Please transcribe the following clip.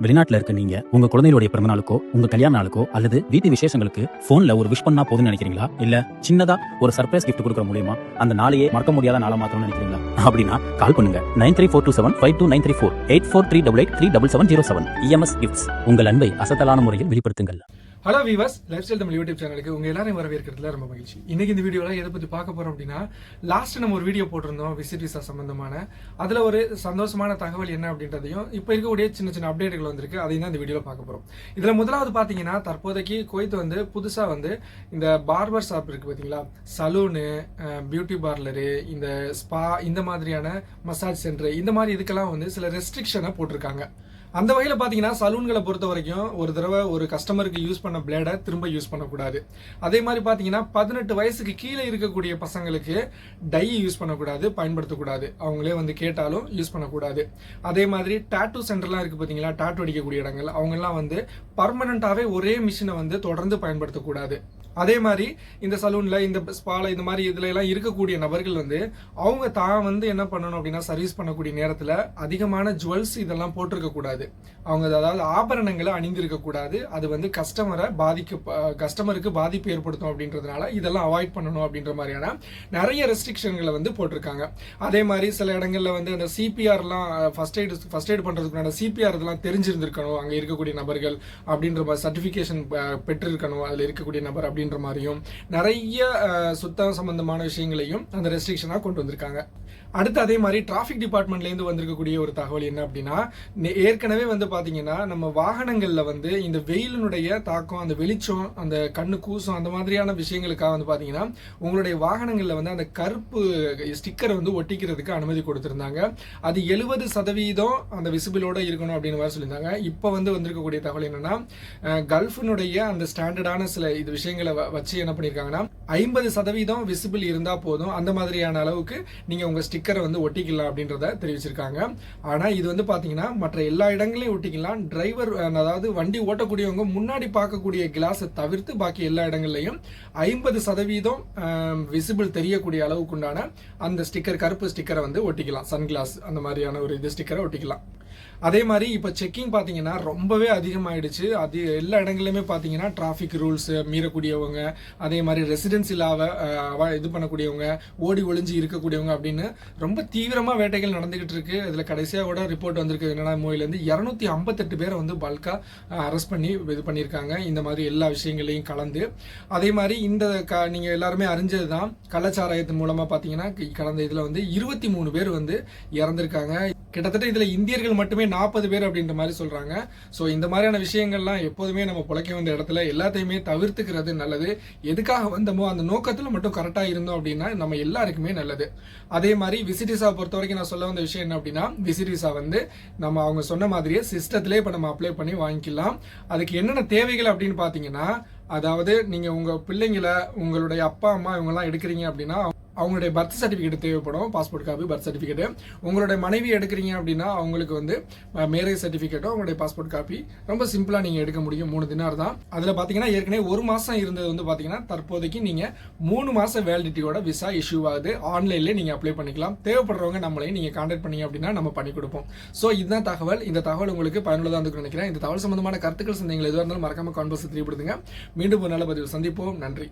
வெளிநாட்டுல இருக்க நீங்க உங்க குழந்தைகளுடைய பிறந்த நாளுக்கோ உங்க கல்யாண நாளுக்கோ அல்லது வீட்டு விசேஷங்களுக்கு போன்ல ஒரு விஷ் பண்ணா போதும்னு நினைக்கிறீங்களா? இல்ல சின்னதா ஒரு சர்ப்ரைஸ் கிஃப்ட் கொடுக்குற மூலியமா அந்த நாளையே மறக்க முடியாத நாளா மாத்தணும்னு நினைக்கிறீங்களா? அப்படின்னா கால் பண்ணுங்க. Nine three four two seven five two nine three four. Eight four three double eight three double seven zero seven. EMS gifts உங்கள் அன்பை அசத்தலான முறையில் வெளிப்படுத்துங்கள். Hello viewers life style Tamil YouTube சேனலுக்கு உங்க எல்லாரையும் வரவேற்கிறதுல ரொம்ப மகிழ்ச்சி. இன்னைக்கு இந்த வீடியோல எதை பத்தி பார்க்க போறோம் அப்படின்னா லாஸ்ட் நம்ம ஒரு வீடியோ போட்டிருந்தோம் விசிட் விசா சம்பந்தமான. அதுல ஒரு சந்தோஷமான தகவல் என்ன அப்படின்றதையும் இப்போ இருக்கக்கூடிய சின்ன சின்ன அப்டேட்டுகள் வந்திருக்கு. அதையும் தான் இந்த வீடியோல பார்க்க போறோம். இதுல முதலாவது பாத்தீங்கன்னா தற்போதைக்கு குவைத் வந்து புதுசா வந்து இந்த பார்பர் ஷாப் இருக்கு பாத்தீங்களா? சலூனு பியூட்டி பார்லரு இந்த ஸ்பா இந்த மாதிரியான மசாஜ் சென்டர் இந்த மாதிரி இதுக்கெல்லாம் வந்து சில ரெஸ்ட்ரிக்ஷனை போட்டிருக்காங்க. அந்த வகையில் பார்த்தீங்கன்னா சலூன்களை பொறுத்த வரைக்கும் ஒரு தடவை ஒரு கஸ்டமருக்கு யூஸ் பண்ண பிளேடை திரும்ப யூஸ் பண்ணக்கூடாது. அதே மாதிரி பார்த்தீங்கன்னா பதினெட்டு வயசுக்கு கீழே இருக்கக்கூடிய பசங்களுக்கு டை யூஸ் பண்ணக்கூடாது பயன்படுத்தக்கூடாது. அவங்களே வந்து கேட்டாலும் யூஸ் பண்ணக்கூடாது. அதே மாதிரி டாட்டூ சென்டர்லாம் இருக்குது பார்த்தீங்களா டாட்டூ அடிக்கக்கூடிய இடங்கள் அவங்கெல்லாம் வந்து பர்மனண்ட்டாகவே ஒரே மிஷினை வந்து தொடர்ந்து பயன்படுத்தக்கூடாது. அதே மாதிரி இந்த சலூனில் இந்த ஸ்பால இந்த மாதிரி இதுல எல்லாம் இருக்கக்கூடிய நபர்கள் வந்து அவங்க தான் வந்து என்ன பண்ணணும் அப்படின்னா சர்வீஸ் பண்ணக்கூடிய நேரத்தில் அதிகமான ஜுவல்ஸ் இதெல்லாம் போட்டிருக்கக்கூடாது அவங்க அதாவது ஆபரணங்களை அணிந்திருக்கக்கூடாது அது வந்து கஸ்டமரை பாதிக்க கஸ்டமருக்கு பாதிப்பு ஏற்படுத்தும் அப்படின்றதுனால இதெல்லாம் அவாய்ட் பண்ணணும் அப்படின்ற மாதிரியான நிறைய ரெஸ்ட்ரிக்ஷன்களை வந்து போட்டிருக்காங்க. அதே மாதிரி சில இடங்களில் வந்து அந்த சிபிஆர்லாம் ஃபர்ஸ்ட் எய்டு ஃபர்ஸ்ட் எய்ட் பண்றதுக்குண்டான சிபிஆர் இதெல்லாம் தெரிஞ்சிருந்திருக்கணும். அங்கே இருக்கக்கூடிய நபர்கள் அப்படின்ற மாதிரி சர்டிஃபிகேஷன் பெற்றிருக்கணும். அதில் இருக்கக்கூடிய நபர் அப்படின்ற மாதிரியும் நிறைய சுத்தம் சம்பந்தமான விஷயங்களையும் அந்த ரெஸ்ட்ரிக்ஷனாக கொண்டு வந்திருக்காங்க. அடுத்து அதே மாதிரி டிராஃபிக் டிபார்ட்மெண்ட்லேருந்து வந்திருக்கக்கூடிய ஒரு தகவல் என்ன அப்படின்னா ஏற்கனவே வந்து பார்த்தீங்கன்னா நம்ம வாகனங்களில் வந்து இந்த வெயிலினுடைய தாக்கம் அந்த வெளிச்சம் அந்த கண்ணு கூசம் அந்த மாதிரியான விஷயங்களுக்காக வந்து பார்த்தீங்கன்னா உங்களுடைய வாகனங்களில் வந்து அந்த கருப்பு ஸ்டிக்கரை வந்து ஒட்டிக்கிறதுக்கு அனுமதி கொடுத்துருந்தாங்க. அது எழுபது சதவீதம் அந்த விசிபிளோட இருக்கணும் அப்படின்னு மாதிரி சொல்லியிருந்தாங்க. இப்போ வந்து வந்திருக்கக்கூடிய தகவல் என்னன்னா கல்ஃபினுடைய அந்த ஸ்டாண்டர்டான சில இது விஷயங்களை வச்சு என்ன பண்ணியிருக்காங்கன்னா ஐம்பது சதவீதம் விசிபிள் இருந்தால் போதும். அந்த மாதிரியான அளவுக்கு நீங்கள் உங்கள் ஸ்டிக்கரை வந்து ஒட்டிக்கலாம் அப்படின்றத தெரிவிச்சிருக்காங்க. ஆனால் இது வந்து பார்த்தீங்கன்னா மற்ற எல்லா இடங்களையும் ஒட்டிக்கலாம். டிரைவர் அதாவது வண்டி ஓட்டக்கூடியவங்க முன்னாடி பார்க்கக்கூடிய கிளாஸை தவிர்த்து பாக்கி எல்லா இடங்கள்லையும் ஐம்பது சதவீதம் விசிபிள் தெரியக்கூடிய அளவுக்கு உண்டான அந்த ஸ்டிக்கர் கருப்பு ஸ்டிக்கரை வந்து ஒட்டிக்கலாம். சன்கிளாஸ் அந்த மாதிரியான ஒரு இது ஸ்டிக்கரை ஒட்டிக்கலாம். அதே மாதிரி இப்போ செக்கிங் பார்த்தீங்கன்னா ரொம்பவே அதிகமாயிடுச்சு. அது எல்லா இடங்கள்லையுமே பார்த்தீங்கன்னா டிராஃபிக் ரூல்ஸ் மீறக்கூடியவங்க அதே மாதிரி ரெசிடென்ஸ் இல்லாத இது பண்ணக்கூடியவங்க ஓடி ஒளிஞ்சு இருக்கக்கூடியவங்க அப்படின்னு ரொம்ப தீவிரமாக வேட்டைகள் நடந்துகிட்டு இருக்கு. இதில் கடைசியாக கூட ரிப்போர்ட் வந்திருக்கு. என்னன்னா மூவிலேருந்து இரநூத்தி ஐம்பத்தெட்டு பேரை வந்து பல்காக அரெஸ்ட் பண்ணி இது பண்ணியிருக்காங்க. இந்த மாதிரி எல்லா விஷயங்களையும் கலந்து. அதே மாதிரி இந்த க நீங்கள் எல்லாருமே அறிஞ்சது தான் கள்ளச்சாராயத்தின் மூலமாக பார்த்தீங்கன்னா கடந்த இதில் வந்து இருபத்தி மூணு பேர் வந்து இறந்துருக்காங்க. கிட்டத்தட்ட இதில் இந்தியர்கள் மட்டுமே நாற்பது பேர் அப்படின்ற மாதிரி சொல்கிறாங்க ஸோ இந்த மாதிரியான விஷயங்கள்லாம் எப்போதுமே நம்ம பிழைக்க வந்த இடத்துல எல்லாத்தையுமே தவிர்த்துக்கிறது நல்லது. எதுக்காக வந்தோமோ அந்த நோக்கத்தில் மட்டும் கரெக்டாக இருந்தோம் அப்படின்னா நம்ம எல்லாருக்குமே நல்லது. அதே மாதிரி விசிட் விசா பொறுத்த வரைக்கும் நான் சொல்ல வந்த விஷயம் என்ன அப்படின்னா விசிட் விசா வந்து நம்ம அவங்க சொன்ன மாதிரியே சிஸ்டத்திலே இப்போ நம்ம அப்ளை பண்ணி வாங்கிக்கலாம். அதுக்கு என்னென்ன தேவைகள் அப்படின்னு பார்த்தீங்கன்னா அதாவது நீங்கள் உங்கள் பிள்ளைங்களை உங்களுடைய அப்பா அம்மா இவங்கெல்லாம் எடுக்கிறீங்க அப்படின்னா அவங்களுடைய பர்த் சர்டிஃபிகேட் தேவைப்படும் பாஸ்போர்ட் காப்பி பர்த் சர்டிஃபிகேட் உங்களுடைய மனைவி எடுக்கிறீங்க அப்படின்னா அவங்களுக்கு வந்து மேரேஜ் சர்டிஃபிகேட்டும் அவங்களுடைய பாஸ்போர்ட் காப்பி ரொம்ப சிம்பிளாக நீங்கள் எடுக்க முடியும். மூணு தினார் தான். அதில் பார்த்தீங்கன்னா ஏற்கனவே ஒரு மாதம் இருந்தது வந்து பார்த்தீங்கன்னா தற்போதைக்கு நீங்கள் மூணு மாதம் வேலிடிட்டியோட விசா இஷ்யூ ஆகுது. ஆன்லைனில் நீங்கள் அப்ளை பண்ணிக்கலாம். தேவைப்படுறவங்க நம்மளையும் நீங்கள் கான்டாக்ட் பண்ணீங்க அப்படின்னா நம்ம பண்ணி கொடுப்போம். ஸோ இதுதான் தகவல். இந்த தகவல் உங்களுக்கு பயனுள்ளதாக இருக்குன்னு நினைக்கிறேன். இந்த தகவல் சம்பந்தமான கருத்துக்கள் சந்தைகள் எதுவாக இருந்தாலும் மறக்காம கான்பர்ஸ் தெரியப்படுத்துங்க. மீண்டும் ஒரு நல்ல பதிவு சந்திப்போம். நன்றி.